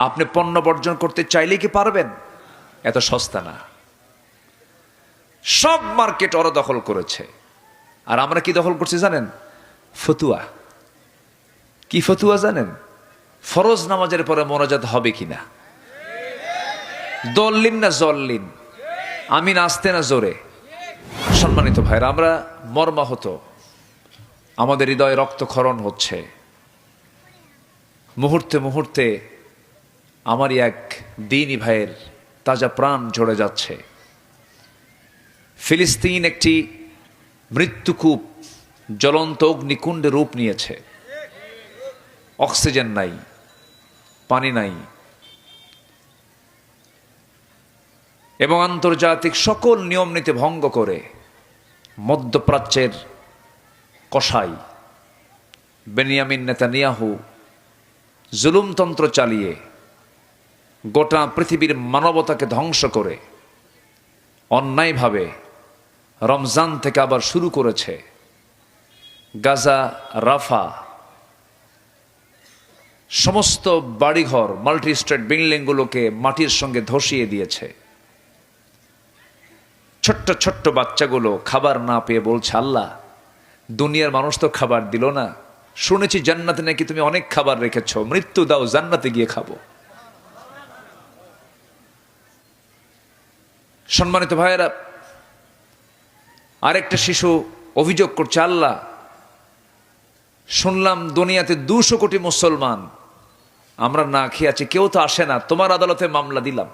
আপনি পণ্য বর্জন করতে চাইলে কি পারবেন? এত সস্তা না। সব মার্কেট ওরা দখল করেছে। আর আমরা কি দখল করছি জানেন? ফতুয়া। কি ফতুয়া জানেন? ফরজ নামাজের পরে মোনাজাত হবে কিনা? দল্লিন না জল্লিন আমি নাচতে না জোরে? সম্মানিত ভাইরা, আমরা মর্মাহত। আমাদের হৃদয়ে রক্তক্ষরণ হচ্ছে। মুহূর্তে মুহূর্তে আমারই এক দিনই ভাইয়ের তাজা প্রাণ ঝরে যাচ্ছে। ফিলিস্তিন একটি মৃত্যুকূপ জ্বলন্ত অগ্নিকুণ্ডে রূপ নিয়েছে। অক্সিজেন নাই, পানি নাই। এবং আন্তর্জাতিক সকল নিয়ম নীতি ভঙ্গ করে মধ্যপ্রাচ্যের কসাই বেনিয়ামিন নেতানিয়াহু জুলুমতন্ত্র চালিয়ে গোটা পৃথিবীর মানবতাকে ধ্বংস করে, অন্যায়ভাবে রমজান থেকে আবার শুরু করেছে। গাজা, রাফা, সমস্ত বাড়িঘর মাল্টি স্টেট বিল্ডিংগুলোকে মাটির সঙ্গে ধসিয়ে দিয়েছে। ছোট্ট ছোট্ট বাচ্চাগুলো খাবার না পেয়ে বলছে, আল্লাহ, দুনিয়ার মানুষ তো খাবার দিল না। শুনেছি জান্নাতে নাকি তুমি অনেক খাবার রেখেছ। মৃত্যু দাও, জান্নাতে গিয়ে খাব। সম্মানিত ভাইয়েরা, আরেকটা শিশু অভিযোগ করছে, আল্লাহ, শুনলাম দুনিয়াতে দুশো কোটি মুসলমান, আমরা না খেয়ে আছি, কেউ তো আসে না, তোমার আদালতে মামলা দিলাম।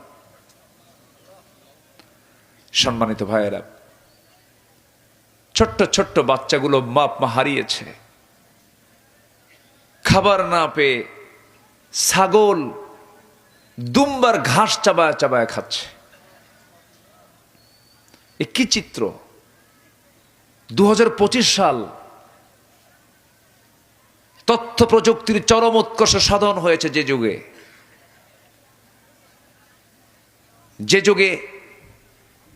সম্মানিত ভাইয়েরা, ছোট্ট ছোট্ট বাচ্চাগুলো মাপ মা হারিয়েছে। খাবার না পেয়ে ছাগল দুমবার ঘাস চাবায় চাবায় খাচ্ছে। কি চিত্র। দু হাজার পঁচিশ সাল তথ্য প্রযুক্তির চরম উৎকর্ষ সাধন হয়েছে যে যুগে। যে যুগে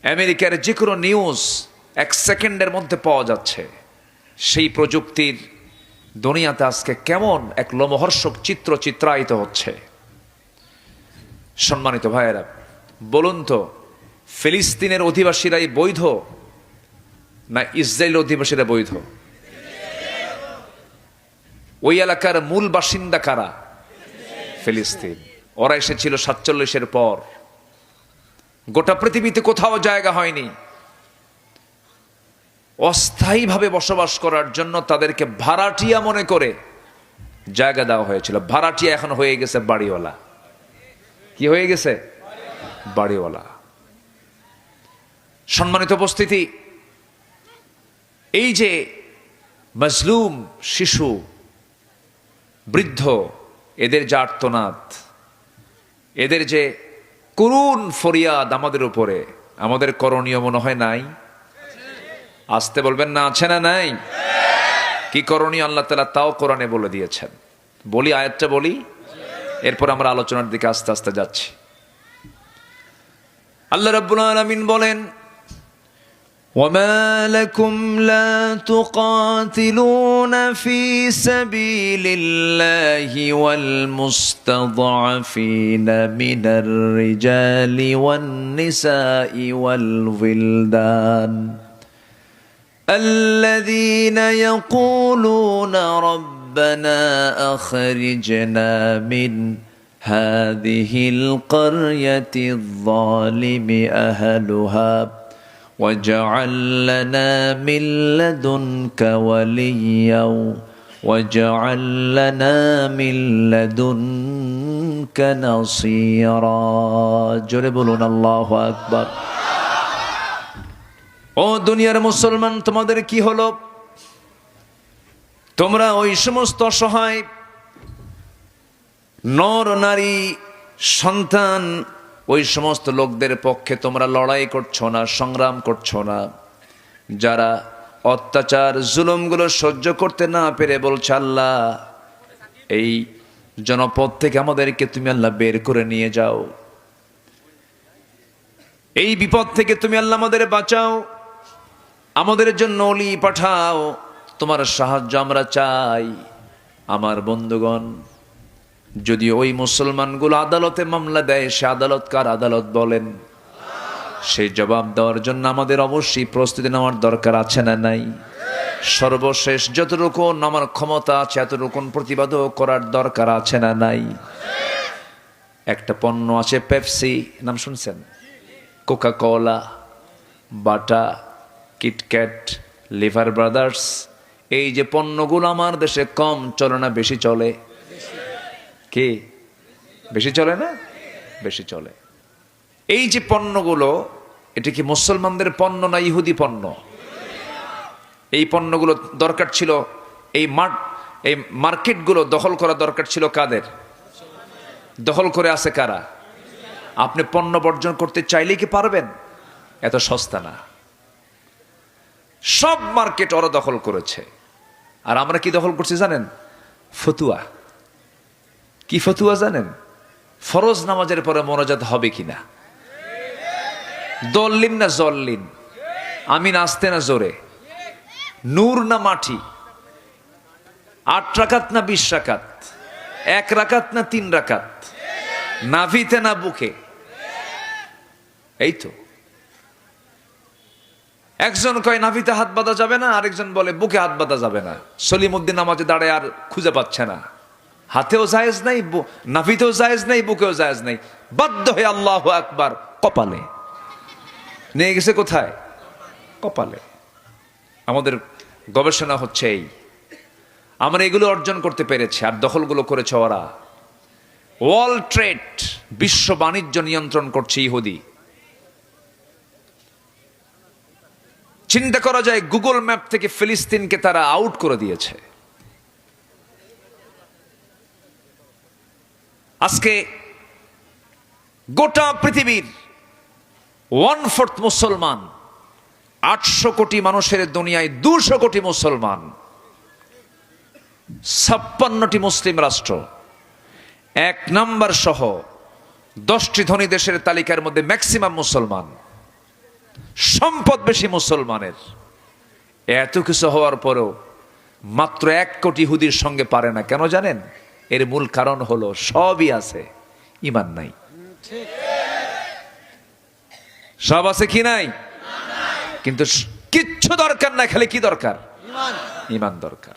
আমেরিকার যে কোনো নিউজ এক সেকেন্ডের মধ্যে পাওয়া যাচ্ছে। সেই প্রযুক্তির দুনিয়াতে আজকে কেমন এক লোমহর্ষক চিত্র চিত্রায়িত হচ্ছে। সম্মানিত ভাইয়েরা, বলুন তো ফিলিস্তিনের অধিবাসীরাই বৈধ না ইসরায়েল অধিবাসীরা বৈধ? ওই এলাকার মূল বাসিন্দা কারা? ফিলিস্তিন। ওরা এসেছিল সাতচল্লিশের পর। গোটা পৃথিবীতে কোথাও জায়গা হয়নি। অস্থায়ীভাবে বসবাস করার জন্য তাদেরকে ভাড়াটিয়া মনে করে জায়গা দেওয়া হয়েছিল। ভাড়াটিয়া এখন হয়ে গেছে বাড়িওয়ালা। কি হয়ে গেছে? বাড়িওয়ালা। সম্মানিত উপস্থিতি, এই যে মজলুম শিশু, বৃদ্ধ, এদের যে আর্তনাদ, এদের যে করুণ ফরিয়াদ আমাদের উপরে, আমাদের করণীয় মনে হয় নাই? আসতে বলবেন না, আছে না নাই? কি করণীয় আল্লাহ তালা তাও কোরআনে বলে দিয়েছেন। বলি আয়াতটা বলি, এরপর আমরা আলোচনার দিকে আস্তে আস্তে যাচ্ছি। আল্লাহ রাব্বুল আলামিন বলেন وما لكم لا تقاتلون في سبيل الله والمستضعفين من الرجال والنساء والولدان الذين يقولون ربنا اخرجنا من هذه القريه الظالم اهلها واجعل لنا من لدنك وليا واجعل لنا من لدنك نصيرا جربلنا الله اكبر ও দুনিয়ার মুসলমান তোমাদের কি হলো তোমরা ওই সমস্ত অসহায় নর নারী সন্তান ওই সমস্ত লোকদের পক্ষে তোমরা লড়াই করছ না, সংগ্রাম করছ না। যারা অত্যাচার, জুলুমগুলো সহ্য করতে না পেরে বলছে, আল্লাহ, এই জনপদ থেকে আমাদেরকে তুমি আল্লাহ বের করে নিয়ে যাও। এই বিপদ থেকে তুমি আল্লাহ আমাদের বাঁচাও। আমাদের জন্য অলি পাঠাও। তোমার সাহায্য আমরা চাই, আমার বন্ধুগণ। যদি ওই মুসলমানগুলো আদালতে মামলা দেয়, সে আদালত কার আদালত বলেন? সেই জবাব দেওয়ার জন্য আমাদের অবশ্যই প্রস্তুতি নেওয়ার দরকার আছে না নাই? সর্বশেষ যতটুকু আমার ক্ষমতা আছে এতটুকুন প্রতিবাদও করার দরকার আছে না নাই? একটা পণ্য আছে পেপসি, নাম শুনছেন? Coca Cola Bata, KitKat, Lever Brothers, এই যে পণ্যগুলো আমার দেশে কম, চলে না, বেশি চলে। কি? বেশি চলে না? বেশি চলে। এই যে পণ্যগুলো, এটা কি মুসলমানদের পণ্য না ইহুদি পণ্য? এই পণ্যগুলো দরকার ছিল, এই মার্ট এই মার্কেটগুলো দখল করা দরকার ছিল কাদের? দখল করে আছে কারা? আপনি পণ্য বর্জন করতে চাইলে কি পারবেন? এত সস্তা না। সব মার্কেট ওরা দখল করেছে। আর আমরা কি দখল করছি জানেন? ফতুয়া। কি ফতুয়া জানেন? ফরজ নামাজের পরে মনোজাত হবে কিনা? দল্লিন না জল্লিন? আমি নাচতে না জোরে? নূর না মাটি? আট রাকাত না বিশ রাকাত? এক রাকাত না তিন রাকাত? নাভিতে না বুকে? এই তো। একজন কয়, নাভিতে হাত বাঁধা যাবে না? আরেকজন বলে, বুকে হাত বাঁধা যাবে না। সলিমুদ্দিন নামাজে দাঁড়ায় আর খুঁজে পাচ্ছে না। হাতেও জায়েজ নাই নাভিতেও জায়েজ নাই, বুকেও জায়েজ নাই। বাধ্য হয়ে আল্লাহ আকবার, কপালে। নিয়ে গেছে কোথায়? কপালে। আমাদের গবেষণা হচ্ছে এই। আমরা এগুলো অর্জন করতে পেরেছি, আর দখলগুলো করেছে ওরা। ওয়ার্ল্ড ট্রেড, বিশ্ব বাণিজ্য নিয়ন্ত্রণ করছে ইহুদি। চিন্তা করা যায়, গুগল ম্যাপ থেকে ফিলিস্তিনকে তারা আউট করে দিয়েছে। আজকে গোটা পৃথিবীর ওয়ান ফোর্থ মুসলমান, আটশো কোটি মানুষের দুনিয়ায় দুশো কোটি মুসলমান, ছাপ্পান্নটি মুসলিম রাষ্ট্র, এক নাম্বার সহ দশটি ধনী দেশের তালিকার মধ্যে ম্যাক্সিমাম মুসলমান, সম্পদ বেশি মুসলমানের। এত কিছু হওয়ার পরেও মাত্র এক কোটি হুদির সঙ্গে পারে না, কেন জানেন? এর মূল কারণ হলো সবই আছে ইমান নাই। সব আছে কি নাই? কিন্তু কিচ্ছু দরকার না খালি কি দরকার? ইমান দরকার।